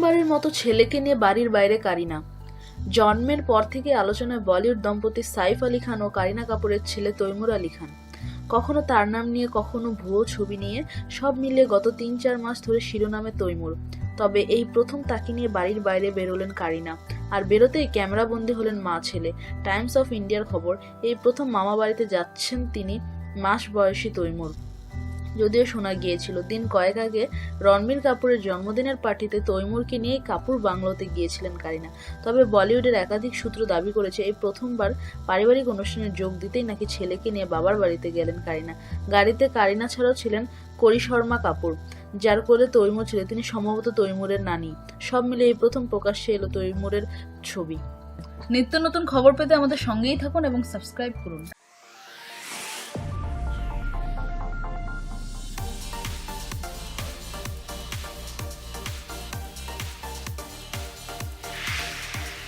প্রথমবারের মতো ছেলেকে নিয়ে বাড়ির বাইরে কারিনা। জন্মের পর থেকে আলোচনায় বলিউড দম্পতি সাইফ আলী খান ও কারিনা কাপুরের ছেলে তৈমুর আলী খান। কখনো তার নাম নিয়ে, কখনো ভুয়ো ছবি নিয়ে, সব মিলিয়ে গত তিন চার মাস ধরে শিরোনামে তৈমুর। তবে এই প্রথম তাকে নিয়ে বাড়ির বাইরে বেরোলেন কারিনা। আর বেরোতেই ক্যামেরাবন্দি হলেন মা ছেলে। টাইমস অফ ইন্ডিয়ার খবর, এই প্রথম মামা বাড়িতে যাচ্ছেন তিনি মাস বয়সী তৈমুর। যদিও শোনা গিয়েছিল দিন কয়েক আগে রণবীর কাপুরের জন্মদিনের পার্টিতে তৈমুরকে নিয়ে কাপুর বাংলোতে গিয়েছিলেন কারিনা। তবে বলিউডের একাধিক সূত্র দাবি করেছে, এই প্রথমবার পারিবারিক অনুষ্ঠানে যোগ দিতেই নাকি ছেলেকে নিয়ে বাবার বাড়িতে গেলেন কারিনা। গাড়িতে কারিনা ছাড়াও ছিলেন করি শর্মা কাপুর, যার কোলে তৈমুর ছিল। তিনি সম্ভবত তৈমুরের নানি। সব মিলে এই প্রথম প্রকাশ্যে এলো তৈমুরের ছবি। নিত্য নতুন খবর পেতে আমাদের সঙ্গেই থাকুন এবং সাবস্ক্রাইব করুন।